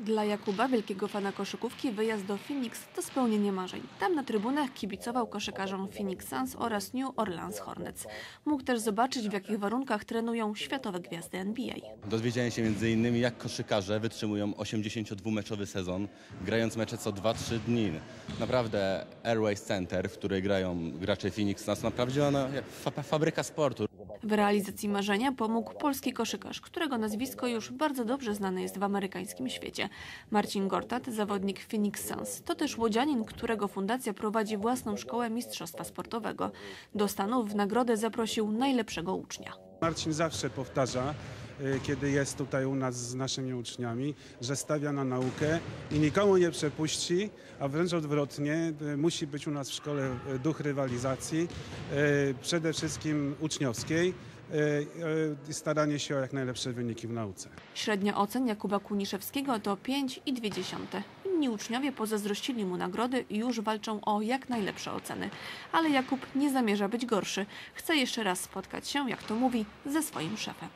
Dla Jakuba, wielkiego fana koszykówki, wyjazd do Phoenix to spełnienie marzeń. Tam na trybunach kibicował koszykarzom Phoenix Suns oraz New Orleans Hornets. Mógł też zobaczyć, w jakich warunkach trenują światowe gwiazdy NBA. Dowiedziałem się m.in. jak koszykarze wytrzymują 82-meczowy sezon, grając mecze co 2-3 dni. Naprawdę Airways Center, w której grają gracze Phoenix Suns, naprawdę ona fabryka sportu. W realizacji marzenia pomógł polski koszykarz, którego nazwisko już bardzo dobrze znane jest w amerykańskim świecie. Marcin Gortat, zawodnik Phoenix Suns. To też łodzianin, którego fundacja prowadzi własną szkołę mistrzostwa sportowego. Do Stanów w nagrodę zaprosił najlepszego ucznia. Marcin zawsze powtarza, kiedy jest tutaj u nas z naszymi uczniami, że stawia na naukę i nikomu nie przepuści, a wręcz odwrotnie, y, musi być u nas w szkole y, duch rywalizacji, y, przede wszystkim uczniowskiej y, y, staranie się o jak najlepsze wyniki w nauce. Średnia ocen Jakuba Kuniszewskiego to 5,2. Inni uczniowie pozazdrościli mu nagrody i już walczą o jak najlepsze oceny. Ale Jakub nie zamierza być gorszy. Chce jeszcze raz spotkać się, jak to mówi, ze swoim szefem.